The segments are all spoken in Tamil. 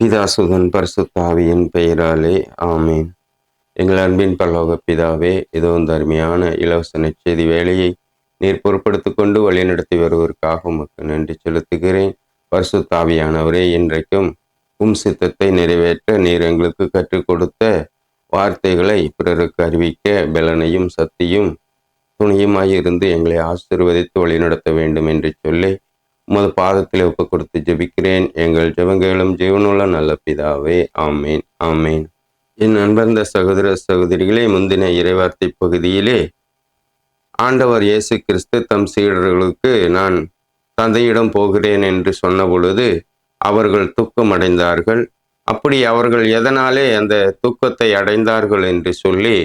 பிதாசுதன் பரிசுத்தாவியின் பெயராலே ஆமேன். எங்கள் அன்பின் பல்லோக பிதாவே இதோ இந்த அருமையான இலவச நற்செய்தி வேலையை நீர் பொருட்படுத்தி கொண்டு வழிநடத்தி வருவதற்காக உமக்கு நன்றி செலுத்துகிறேன். பரிசுத்தாவியானவரே இன்றைக்கும் உம் சித்தத்தை நிறைவேற்ற நீர் எங்களுக்கு கற்றுக் கொடுத்த வார்த்தைகளை பிறருக்கு அறிவிக்க பலனையும் சக்தியும் துணியுமாயிருந்து எங்களை ஆசிர்வதித்து வழிநடத்த வேண்டும் என்று சொல்லி உமது பாதத்தில் ஒப்பு கொடுத்து ஜெபிக்கிறேன். எங்கள் ஜெபங்களும் ஜீவனுள்ள நல்ல பிதாவே ஆமேன் ஆமேன். என் அன்பர்ந்த சகோதர சகோதரிகளே முந்தின இறைவார்த்தை பகுதியிலே ஆண்டவர் இயேசு கிறிஸ்து தம் சீடர்களுக்கு நான் தந்தையிடம் போகிறேன் என்று சொன்ன பொழுது அவர்கள் துக்கம் அடைந்தார்கள். அப்படி அவர்கள் எதனாலே அந்த துக்கத்தை அடைந்தார்கள் என்று சொல்லி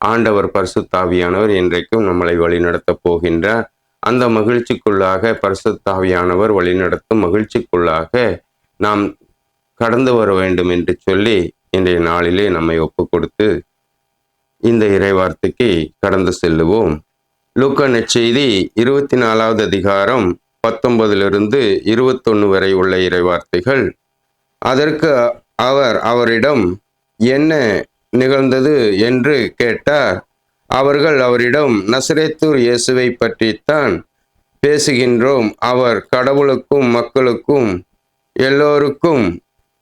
ஆண்டவர் பரிசுத்தாவியானவர் இன்றைக்கும் நம்மளை வழிநடத்தப் போகின்றார். அந்த மகிழ்ச்சிக்குள்ளாக பரிசுத்தாவியானவர் வழிநடத்தும் மகிழ்ச்சிக்குள்ளாக நாம் கடந்து வர வேண்டும் என்று சொல்லி இன்றைய நாளிலே நம்மை ஒப்பு கொடுத்து இந்த இறைவார்த்தைக்கு கடந்து செல்லுவோம். லூக்கா நற்செய்தி இருபத்தி நாலாவது அதிகாரம் பத்தொன்பதிலிருந்து இருபத்தொன்னு வரை உள்ள இறைவார்த்தைகள். அதற்கு அவர் அவரிடம் என்ன நிகழ்ந்தது என்று கேட்டார். அவர்கள் அவரிடம் நசரேத்தூர் இயேசுவை பற்றித்தான் பேசுகின்றோம். அவர் கடவுளுக்கும் மக்களுக்கும் எல்லோருக்கும்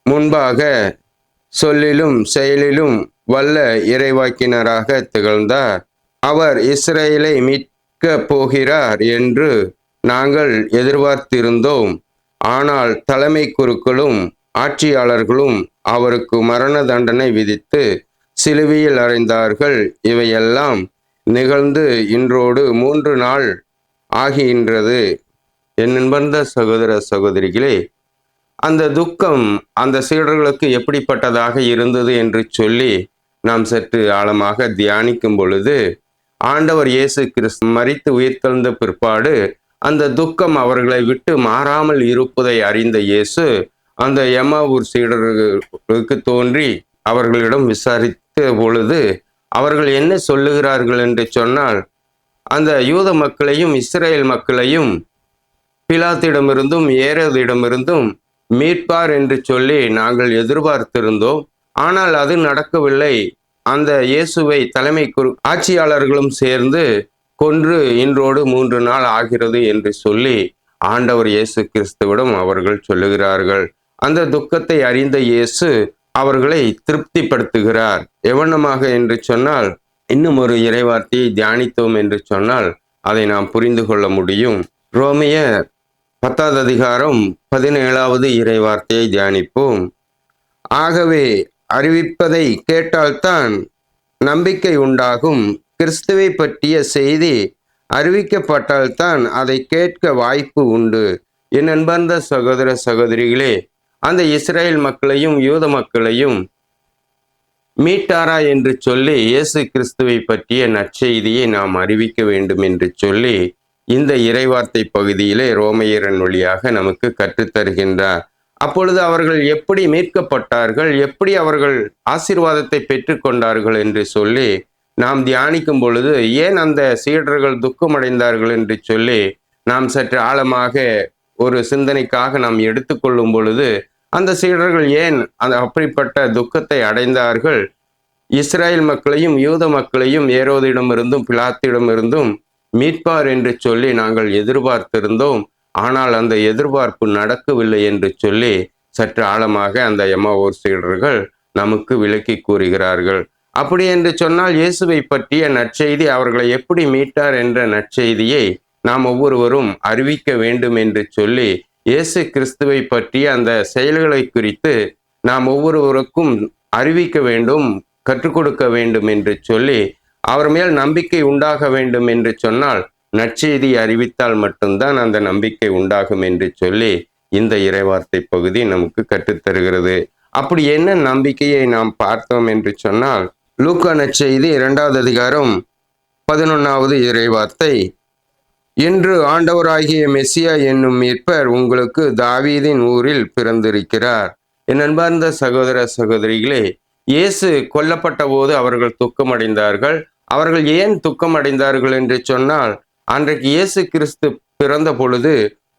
முன்பாக சொல்லிலும் செயலிலும் வல்ல இறைவாக்கினராக திகழ்ந்தார். அவர் இஸ்ரேலை மீட்க போகிறார் என்று நாங்கள் எதிர்பார்த்திருந்தோம். ஆனால் தலைமை குருக்களும் ஆட்சியாளர்களும் அவருக்கு மரண தண்டனை விதித்து சிலுவையில் அறைந்தார்கள். இவையெல்லாம் நிகழ்ந்து இன்றோடு மூன்று நாள் ஆகின்றது என் நண்பர்ந்த சகோதர சகோதரிகளே அந்த துக்கம் அந்த சீடர்களுக்கு எப்படிப்பட்டதாக இருந்தது என்று சொல்லி நாம் சற்று ஆழமாக தியானிக்கும் பொழுது ஆண்டவர் இயேசு கிறிஸ்து மறித்து உயிர்த்தெழுந்த பிற்பாடு அந்த துக்கம் அவர்களை விட்டு மாறாமல் இருப்பதை அறிந்த இயேசு அந்த எம்மாவூர் சீடர்களுக்கு தோன்றி அவர்களிடம் விசாரி பொழுது அவர்கள் என்ன சொல்லுகிறார்கள் என்று சொன்னால் அந்த யூத மக்களையும் இஸ்ரேல் மக்களையும் பிலாத்திடமிருந்தும் ஏரோதிடமிருந்தும் மீட்பார் என்று சொல்லி நாங்கள் எதிர்பார்த்திருந்தோம். ஆனால் அது நடக்கவில்லை. அந்த இயேசுவை தலைமை குரு ஆட்சியாளர்களும் சேர்ந்து கொன்று இன்றோடு மூன்று நாள் ஆகிறது என்று சொல்லி ஆண்டவர் இயேசு கிறிஸ்துவிடம் அவர்கள் சொல்லுகிறார்கள். அந்த துக்கத்தை அறிந்த இயேசு அவர்களை திருப்திப்படுத்துகிறார். எவனமாக என்று சொன்னால் இன்னும் ஒரு இறைவார்த்தையை தியானித்தோம் என்று சொன்னால் அதை நாம் புரிந்து கொள்ள முடியும். ரோமிய பத்தாவது அதிகாரம் பதினேழாவது இறைவார்த்தையை தியானிப்போம். ஆகவே அறிவிப்பதை கேட்டால்தான் நம்பிக்கை உண்டாகும். கிறிஸ்துவை பற்றிய செய்தி அறிவிக்கப்பட்டால்தான் அதை கேட்க வாய்ப்பு உண்டு. என் அன்பார்ந்த சகோதர சகோதரிகளே அந்த இஸ்ரேல் மக்களையும் யூத மக்களையும் மீட்டாரா என்று சொல்லி இயேசு கிறிஸ்துவை பற்றிய நற்செய்தியை நாம் அறிவிக்க வேண்டும் என்று சொல்லி இந்த இறைவார்த்தை பகுதியிலே ரோமையரன் வழியாக நமக்கு கற்றுத்தருகின்றார் அப்பொழுது அவர்கள் எப்படி மீட்கப்பட்டார்கள் எப்படி அவர்கள் ஆசீர்வாதத்தை பெற்றுக்கொண்டார்கள் என்று சொல்லி நாம் தியானிக்கும் பொழுது ஏன் அந்த சீடர்கள் துக்கமடைந்தார்கள் என்று சொல்லி நாம் சற்று ஆழமாக ஒரு சிந்தனைக்காக நாம் எடுத்துக்கொள்ளும் பொழுது அந்த சீடர்கள் ஏன் அந்த அப்படிப்பட்ட துக்கத்தை அடைந்தார்கள்? இஸ்ரேல் மக்களையும் யூத மக்களையும் ஏரோதிடமிருந்தும் பிலாத்திடமிருந்தும் மீட்பார் என்று சொல்லி நாங்கள் எதிர்பார்த்திருந்தோம். ஆனால் அந்த எதிர்பார்ப்பு நடக்கவில்லை என்று சொல்லி சற்று ஆழமாக அந்த எம்மாவோர் சீடர்கள் நமக்கு விளக்கி கூறுகிறார்கள். அப்படி என்று சொன்னால் இயேசுவை பற்றிய நற்செய்தி அவர்களை எப்படி மீட்டார் என்ற நற்செய்தியை நாம் ஒவ்வொருவரும் அறிவிக்க வேண்டும் என்று சொல்லி இயேசு கிறிஸ்துவை பற்றிய அந்த செயல்களை குறித்து நாம் ஒவ்வொருவருக்கும் அறிவிக்க வேண்டும் கற்றுக் கொடுக்க வேண்டும் என்று சொல்லி அவர் மேல் நம்பிக்கை உண்டாக வேண்டும் என்று சொன்னால் நற்செய்தி அறிவித்தால் மட்டும்தான் அந்த நம்பிக்கை உண்டாகும் என்று சொல்லி இந்த இறைவார்த்தை பகுதி நமக்கு கற்றுத்தருகிறது அப்படி என்ன நம்பிக்கையை நாம் பார்த்தோம் என்று சொன்னால் லூக்கா நற்செய்தி இரண்டாவது அதிகாரம் பதினொன்னாவது இறைவார்த்தை இன்று ஆண்டவராகிய மெஸ்ஸியா என்னும் மீட்பர் உங்களுக்கு தாவீதின் ஊரில் பிறந்திருக்கிறார். என் அன்பார்ந்த சகோதர சகோதரிகளே இயேசு கொல்லப்பட்ட போது அவர்கள் துக்கமடைந்தார்கள். அவர்கள் ஏன் துக்கமடைந்தார்கள் என்று சொன்னால் அன்றைக்கு இயேசு கிறிஸ்து பிறந்த பொழுது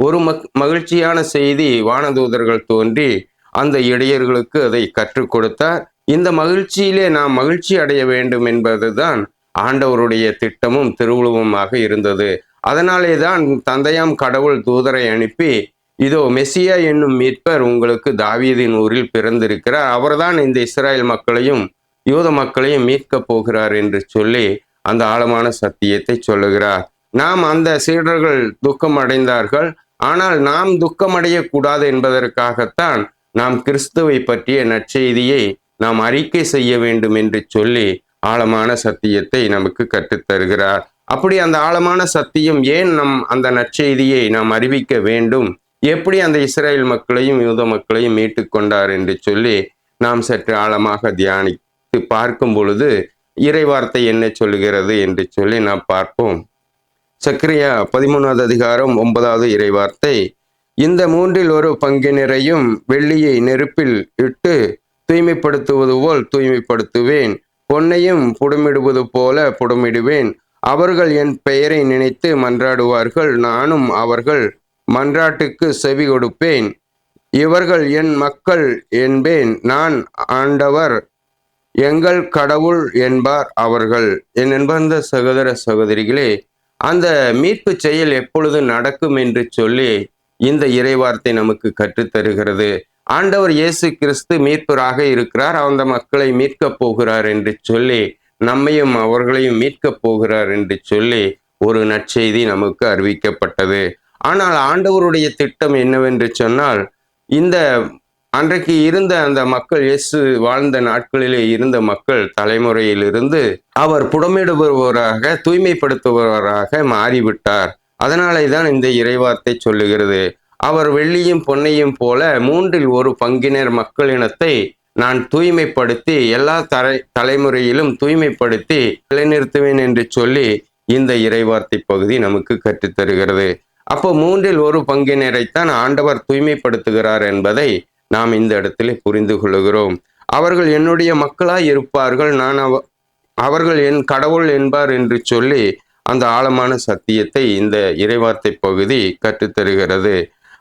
ஒரு மக் மகிழ்ச்சியான செய்தி வானதூதர்கள் தோன்றி அந்த இடையர்களுக்கு அதை கற்றுக் கொடுத்தார். இந்த மகிழ்ச்சியிலே நாம் மகிழ்ச்சி அடைய வேண்டும் என்பதுதான் ஆண்டவருடைய திட்டமும் திருவுருவமாக இருந்தது. அதனாலே தான் தந்தையாம் கடவுள் தூதரை அனுப்பி இதோ மெஸ்ஸியா என்னும் மீட்பர் உங்களுக்கு தாவீதின் ஊரில் பிறந்திருக்கிறார். அவர்தான் இந்த இஸ்ராயல் மக்களையும் யூத மக்களையும் மீட்கப் போகிறார் என்று சொல்லி அந்த ஆழமான சத்தியத்தை சொல்லுகிறார். நாம் அந்த சீடர்கள் துக்கம் அடைந்தார்கள் ஆனால் நாம் துக்கம் அடையக்கூடாது என்பதற்காகத்தான் நாம் கிறிஸ்துவை பற்றிய நற்செய்தியை நாம் அறிக்கை செய்ய வேண்டும் என்று சொல்லி ஆழமான சத்தியத்தை நமக்கு கற்றுத்தருகிறார். அப்படி அந்த ஆழமான சத்தியம் ஏன் நம் அந்த நற்செய்தியை நாம் அறிவிக்க வேண்டும்? எப்படி அந்த இஸ்ரேல் மக்களையும் யூத மக்களையும் மீட்டு கொண்டார் என்று சொல்லி நாம் சற்று ஆழமாக தியானித்து பார்க்கும் பொழுது இறைவார்த்தை என்ன சொல்லுகிறது என்று சொல்லி நாம் பார்ப்போம். சக்கரியா பதிமூணாவது அதிகாரம் ஒன்பதாவது இறைவார்த்தை. இந்த மூன்றில் ஒரு பங்கினரையும் வெள்ளியை நெருப்பில் இட்டு தூய்மைப்படுத்துவது போல் தூய்மைப்படுத்துவேன். பொன்னையும் புடமிடுவது போல புடமிடுவேன். அவர்கள் என் பெயரை நினைத்து மன்றாடுவார்கள். நானும் அவர்கள் மன்றாட்டுக்கு செவி கொடுப்பேன். இவர்கள் என் மக்கள் என்பேன். நான் ஆண்டவர் எங்கள் கடவுள் என்பார் அவர்கள். என் என்பந்த சகோதர சகோதரிகளே அந்த மீட்பு செயல் எப்பொழுது நடக்கும் என்று சொல்லி இந்த இறைவார்த்தை நமக்கு கற்றுத்தருகிறது. ஆண்டவர் இயேசு கிறிஸ்து மீட்பராக இருக்கிறார். அந்த மக்களை மீட்கப் போகிறார் என்று சொல்லி நம்மையும் அவர்களையும் மீட்கப் போகிறார் என்று சொல்லி ஒரு நற்செய்தி நமக்கு அறிவிக்கப்பட்டது. ஆனால் ஆண்டவருடைய திட்டம் என்னவென்று சொன்னால் இந்த அன்றைக்கு இருந்த அந்த மக்கள் இயேசு வாழ்ந்த நாட்களிலே இருந்த மக்கள் தலைமுறையிலிருந்து அவர் புடமிடுபவராக தூய்மைப்படுத்துபவராக மாறிவிட்டார். அதனாலே தான் இந்த இறைவார்த்தை சொல்லுகிறது. அவர் வெள்ளியும் பொன்னையும் போல மூன்றில் ஒரு பங்கினர் மக்கள் இனத்தை நான் தூய்மைப்படுத்தி எல்லா தலை தலைமுறையிலும் தூய்மைப்படுத்தி நிலைநிறுத்துவேன் என்று சொல்லி இந்த இறைவார்த்தை பகுதி நமக்கு கற்றுத்தருகிறது அப்போ மூன்றில் ஒரு பங்கினரைத்தான் ஆண்டவர் தூய்மைப்படுத்துகிறார் என்பதை நாம் இந்த இடத்துல புரிந்து கொள்கிறோம் அவர்கள் என்னுடைய மக்களாய் இருப்பார்கள் நான் அவ அவர்கள் என் கடவுள் என்பார் என்று சொல்லி அந்த ஆழமான சத்தியத்தை இந்த இறைவார்த்தை பகுதி கற்றுத்தருகிறது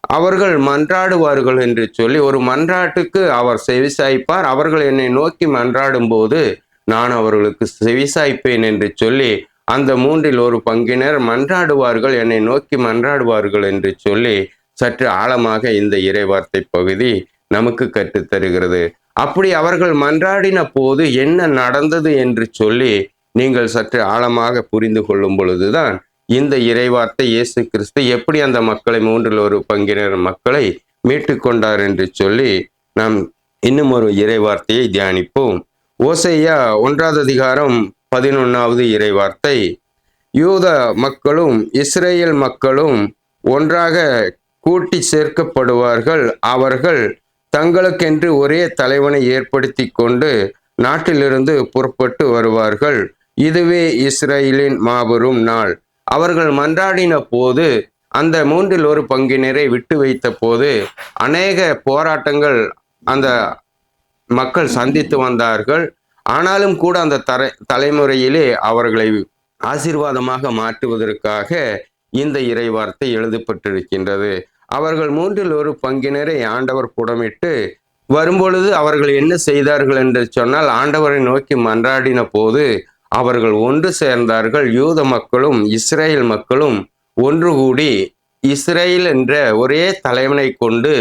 அவர்கள் மன்றாடுவார்கள் என்று சொல்லி ஒரு மன்றாட்டுக்கு அவர் செவிசாய்ப்பார். அவர்கள் என்னை நோக்கி மன்றாடும் போது நான் அவர்களுக்கு செவிசாய்ப்பேன் என்று சொல்லி அந்த மூன்றில் ஒரு பங்கினர் மன்றாடுவார்கள் என்னை நோக்கி மன்றாடுவார்கள் என்று சொல்லி சற்று ஆழமாக இந்த இறைவார்த்தை பகுதி நமக்கு கற்றுத்தருகிறது அப்படி அவர்கள் மன்றாடின போது என்ன நடந்தது என்று சொல்லி நீங்கள் சற்று ஆழமாக புரிந்து கொள்ளும் பொழுதுதான் இந்த இறைவார்த்தை இயேசு கிறிஸ்து எப்படி அந்த மக்களை மூன்றில் ஒரு பங்கினர் மக்களை மீட்டு கொண்டார் என்று சொல்லி நாம் இன்னும் ஒரு இறைவார்த்தையை தியானிப்போம். ஓசையா ஒன்றாவது அதிகாரம் பதினொன்றாவது இறைவார்த்தை. யூத மக்களும் இஸ்ரேல் மக்களும் ஒன்றாக கூட்டி சேர்க்கப்படுவார்கள். அவர்கள் தங்களுக்கென்று ஒரே தலைவனை ஏற்படுத்தி கொண்டு நாட்டிலிருந்து புறப்பட்டு வருவார்கள். இதுவே இஸ்ரேலின் மாபெரும் நாள். அவர்கள் மன்றாடின போது அந்த மூன்றில் ஒரு பங்கினரை விட்டு வைத்த போது அநேக போராட்டங்கள் அந்த மக்கள் சந்தித்து வந்தார்கள். ஆனாலும் கூட அந்த தரை தலைமுறையிலே அவர்களை ஆசீர்வாதமாக மாற்றுவதற்காக இந்த இறைவார்த்தை எழுதப்பட்டிருக்கின்றது. அவர்கள் மூன்றில் ஒரு பங்கினரை ஆண்டவர் புடமிட்டு வரும்பொழுது அவர்கள் என்ன செய்தார்கள் என்று சொன்னால் ஆண்டவரை நோக்கி மன்றாடின போது அவர்கள் ஒன்று சேர்ந்தார்கள். யூத மக்களும் இஸ்ரேல் மக்களும் ஒன்று கூடி இஸ்ரேல் என்ற ஒரே தலைவனை கொண்டு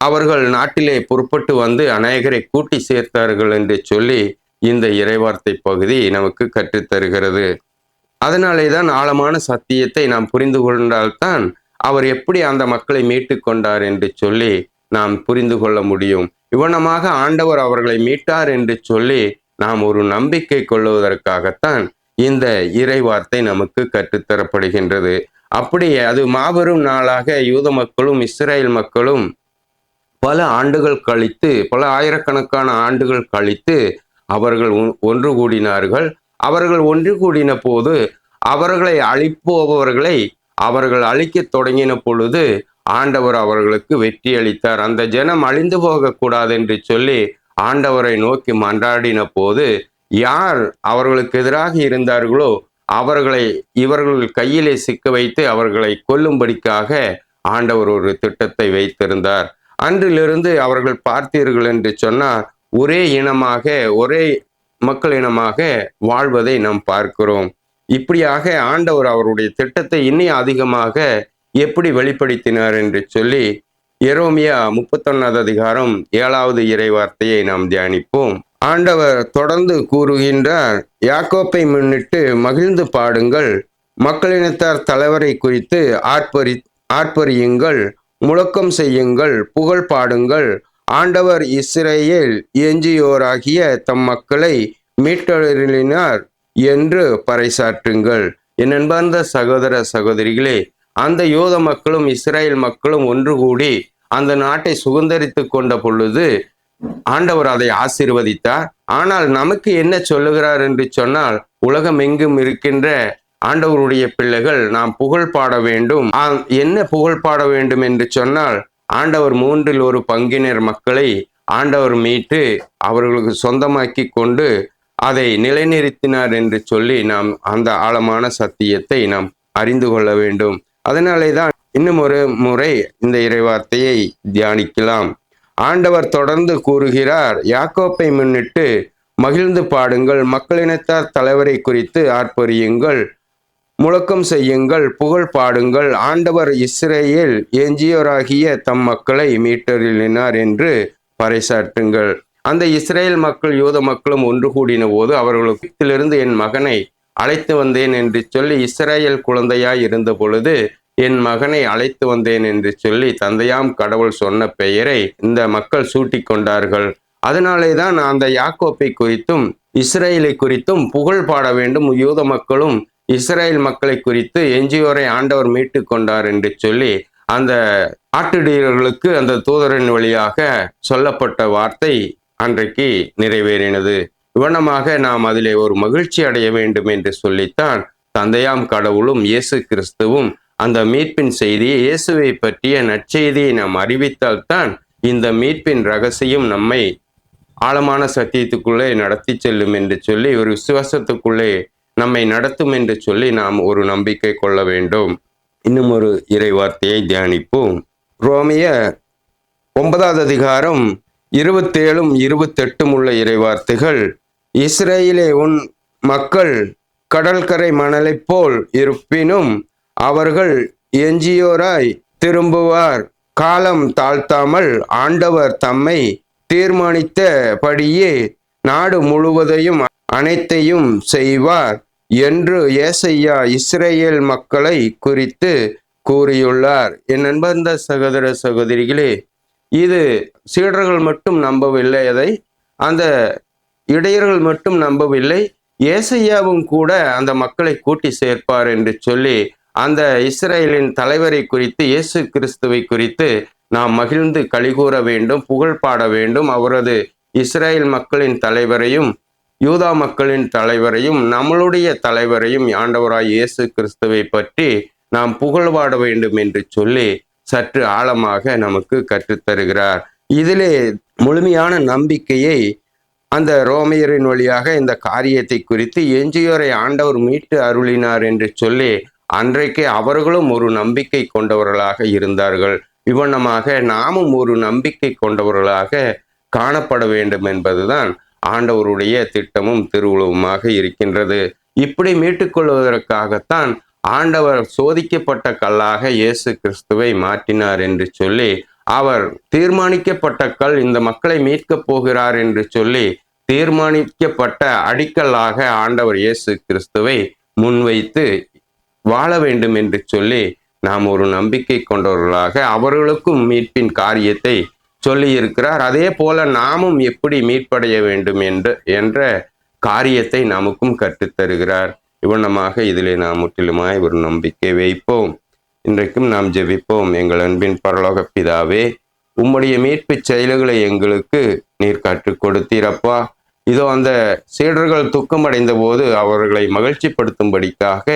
அவர்கள் நாட்டிலே புறப்பட்டு வந்து அநேகரை கூட்டி சேர்த்தார்கள் என்று சொல்லி இந்த இறைவார்த்தை பகுதி நமக்கு கற்றுத்தருகிறது அதனாலே தான் ஆழமான சத்தியத்தை நாம் புரிந்து கொண்டால்தான் அவர் எப்படி அந்த மக்களை மீட்டு கொண்டார் என்று சொல்லி நாம் புரிந்து கொள்ள முடியும். இவனமாக ஆண்டவர் அவர்களை மீட்டார் என்று சொல்லி நாம் ஒரு நம்பிக்கை கொள்வதற்காகத்தான் இந்த இறைவார்த்தை நமக்கு கற்றுத்தரப்படுகின்றது. அப்படி அது மாபெரும் நாளாக யூத மக்களும் இஸ்ரேல் மக்களும் பல ஆண்டுகள் கழித்து பல ஆயிரக்கணக்கான ஆண்டுகள் கழித்து அவர்கள் ஒன்று கூடினார்கள். அவர்கள் ஒன்று கூடின போது அவர்களை அழிப்போபவர்களை அவர்கள் அழிக்க தொடங்கின பொழுது ஆண்டவர் அவர்களுக்கு வெற்றி அளித்தார் அந்த ஜனம் அழிந்து போகக்கூடாது என்று சொல்லி ஆண்டவரை நோக்கி மன்றாடின போது யார் அவர்களுக்கு எதிராக இருந்தார்களோ அவர்களை இவர்கள் கையிலே சிக்க வைத்து அவர்களை கொல்லும்படிக்காக ஆண்டவர் ஒரு திட்டத்தை வைத்திருந்தார். அன்றிலிருந்து அவர்கள் பார்த்தீர்கள் என்று சொன்னால் ஒரே இனமாக ஒரே மக்கள் இனமாக வாழ்வதை நாம் பார்க்கிறோம். இப்படியாக ஆண்டவர் அவருடைய திட்டத்தை இன்னும் அதிகமாக எப்படி வெளிப்படுத்தினார் என்று சொல்லி எரோமியா முப்பத்தொன்னாவது அதிகாரம் ஏழாவது இறைவார்த்தையை நாம் தியானிப்போம். ஆண்டவர் தொடர்ந்து கூறுகின்றார் யாக்கோப்பை முன்னிட்டு மகிழ்ந்து பாடுங்கள் மக்களினத்தார் தலைவரை குறித்து ஆர்ப்பரி ஆர்ப்பரியுங்கள் முழக்கம் செய்யுங்கள் புகழ் பாடுங்கள். ஆண்டவர் இஸ்ரேல் எஞ்சியோராகிய தம் மக்களை மீட்டொழினார் என்று பறைசாற்றுங்கள். என் அன்பார்ந்த சகோதர சகோதரிகளே அந்த யோத மக்களும் இஸ்ரேல் மக்களும் ஒன்று கூடி அந்த நாட்டை சுதந்திரித்து கொண்ட பொழுது ஆண்டவர் அதை ஆசீர்வதித்தார். ஆனால் நமக்கு என்ன சொல்லுகிறார் என்று சொன்னால் உலகம் எங்கும் இருக்கின்ற ஆண்டவருடைய பிள்ளைகள் நாம் புகழ் பாட வேண்டும். என்ன புகழ் பாட வேண்டும் என்று சொன்னால் ஆண்டவர் மூன்றில் ஒரு பங்கினர் மக்களை ஆண்டவர் மீட்டு அவர்களுக்கு சொந்தமாக்கி கொண்டு அதை நிலைநிறுத்தினார் என்று சொல்லி நாம் அந்த ஆழமான சத்தியத்தை நாம் அறிந்து கொள்ள வேண்டும். அதனாலே தான் இன்னும் ஒரு முறை இந்த இறைவார்த்தையை தியானிக்கலாம். ஆண்டவர் தொடர்ந்து கூறுகிறார் யாக்கோப்பை முன்னிட்டு மகிழ்ந்து பாடுங்கள் மக்களினத்தார் தலைவரை குறித்து ஆர்ப்பரியுங்கள் முழக்கம் செய்யுங்கள் புகழ் பாடுங்கள். ஆண்டவர் இஸ்ரேல் எஞ்சியோராகிய தம் மக்களை மீட்டறினார் என்று பறைசாற்றுங்கள். அந்த இஸ்ரேல் மக்கள் யூத மக்களும் ஒன்று கூடின போது அவர்களுக்கு என் மகனை அழைத்து வந்தேன் என்று சொல்லி இஸ்ரேல் குழந்தையாய் இருந்த பொழுது என் மகனை அழைத்து வந்தேன் என்று சொல்லி தந்தையாம் கடவுள் சொன்ன பெயரை இந்த மக்கள் சூட்டிக் கொண்டார்கள். அதனாலே தான் அந்த யாக்கோப்பை குறித்தும் இஸ்ரேலை குறித்தும் புகழ் பாட வேண்டும். யூத மக்களும் இஸ்ரேல் மக்களை குறித்து எஞ்சியோரை ஆண்டவர் மீட்டு கொண்டார் என்று சொல்லி அந்த ஆட்டுடையர்களுக்கு அந்த தூதரின் வழியாக சொல்லப்பட்ட வார்த்தை அன்றைக்கு நிறைவேறினது. இவனமாக நாம் அதிலே ஒரு மகிழ்ச்சி அடைய வேண்டும் என்று சொல்லித்தான் தந்தையாம் கடவுளும் இயேசு கிறிஸ்துவும் அந்த மீட்பின் செய்தியை இயேசுவை பற்றிய நற்செய்தியை நாம் அறிவித்தால்தான் இந்த மீட்பின் ரகசியம் நம்மை ஆழமான சத்தியத்துக்குள்ளே நடத்தி செல்லும் என்று சொல்லி ஒரு விசுவாசத்துக்குள்ளே நம்மை நடத்தும் என்று சொல்லி நாம் ஒரு நம்பிக்கை கொள்ள வேண்டும். இன்னும் ஒரு இறைவார்த்தையை தியானிப்போம். ரோமிய ஒன்பதாவது அதிகாரம் இருபத்தேழும் இருபத்தெட்டும் உள்ள இறைவார்த்தைகள் இஸ்ரேலே உன் மக்கள் கடற்கரை மணலைப் போல் இருப்பினும் அவர்கள் எஞ்சியோராய் திரும்புவார். காலம் தாழ்த்தாமல் ஆண்டவர் தம்மை தீர்மானித்தபடியே நாடு முழுவதையும் அனைத்தையும் செய்வார் என்று ஏசையா இஸ்ரேல் மக்களை குறித்து கூறியுள்ளார். என் நண்பர்ந்த சகோதர சகோதரிகளே இது சீடர்கள் மட்டும் நம்பவில்லை. அதை அந்த இடையர்கள் மட்டும் நம்பவில்லை. ஏசையாவும் கூட அந்த மக்களை கூட்டி சேர்ப்பார் என்று சொல்லி அந்த இஸ்ரேலின் தலைவரை குறித்து இயேசு கிறிஸ்துவை குறித்து நாம் மகிழ்ந்து கலிகூற வேண்டும் புகழ் பாட வேண்டும். அவரது இஸ்ரேல் மக்களின் தலைவரையும் யூதா மக்களின் தலைவரையும் நம்மளுடைய தலைவரையும் ஆண்டவராய் இயேசு கிறிஸ்துவை பற்றி நாம் புகழ் பாட வேண்டும் என்று சொல்லி சற்று ஆழமாக நமக்கு கற்றுத்தருகிறார். இதிலே முழுமையான நம்பிக்கையை அந்த ரோமையரின் வழியாக இந்த காரியத்தை குறித்து எஞ்சியோரை ஆண்டவர் மீட்டு அருளினார் என்று சொல்லி அன்றைக்கு அவர்களும் ஒரு நம்பிக்கை கொண்டவர்களாக இருந்தார்கள். இவ்வண்ணமாக நாமும் ஒரு நம்பிக்கை கொண்டவர்களாக காணப்பட வேண்டும் என்பதுதான் ஆண்டவருடைய திட்டமும் திருவுளவுமாக இருக்கின்றது. இப்படி மீட்டுக்கொள்வதற்காகத்தான் ஆண்டவர் சோதிக்கப்பட்ட கல்லாக இயேசு கிறிஸ்துவை மாற்றினார் என்று சொல்லி அவர் தீர்மானிக்கப்பட்ட கல் இந்த மக்களை மீட்கப் போகிறார் என்று சொல்லி தீர்மானிக்கப்பட்ட அடிக்கல்லாக ஆண்டவர் இயேசு கிறிஸ்துவை முன்வைத்து வாழ வேண்டும் என்று சொல்லி நாம் ஒரு நம்பிக்கை கொண்டவர்களாக அவர்களுக்கும் மீட்பின் காரியத்தை சொல்லி இருக்கிறார் அதே போல நாமும் எப்படி மீட்படைய வேண்டும் என்று என்ற காரியத்தை நமக்கும் கற்றுத்தருகிறார். இவனமாக இதிலே நாம் முற்றிலுமாய் ஒரு நம்பிக்கை வைப்போம். இன்றைக்கும் நாம் ஜெபிப்போம். எங்கள் அன்பின் பரலோக பிதாவே உம்முடைய மீட்பு செயல்களை எங்களுக்கு நீர் கற்றுக் கொடுத்தீரப்பா. இதோ அந்த சீடர்கள் துக்கமடைந்த போது அவர்களை மகிழ்ச்சிப்படுத்தும்படிக்காக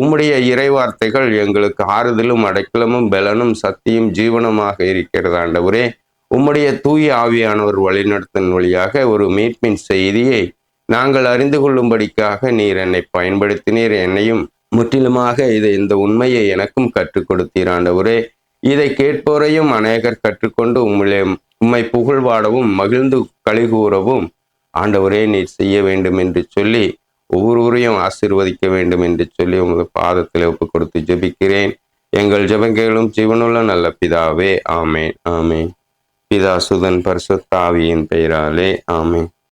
உம்முடைய இறைவார்த்தைகள் எங்களுக்கு ஆறுதலும் அடைக்கலமும் பலனும் சக்தியும் ஜீவனமாக இருக்கிறது ஆண்டவரே? உம்முடைய தூய ஆவியானவர் வழிநடத்தின் வழியாக ஒரு மீட்பின் செய்தியை நாங்கள் அறிந்து கொள்ளும்படிக்காக நீர் என்னை பயன்படுத்தினீர். என்னையும் முற்றிலுமாக இதை இந்த உண்மையை எனக்கும் கற்றுக் கொடுத்தீர் ஆண்டவரே. இதை கேட்போரையும் அநேகர் கற்றுக்கொண்டு உம்மிலே உம்மை புகழ்வாடவும் மகிழ்ந்து கழிகூறவும் ஆண்டவரே நீர் செய்ய வேண்டும் என்று சொல்லி ஒவ்வொருவரையும் ஆசீர்வதிக்க வேண்டும் என்று சொல்லி உமது பாதத்தில் ஒப்பு கொடுத்து ஜெபிக்கிறேன். எங்கள் ஜெபங்களும் ஜீவனுள்ள நல்ல பிதாவே ஆமேன் ஆமேன். பிதா சுதன் பரிசுத்தாவியின் பெயராலே ஆமேன்.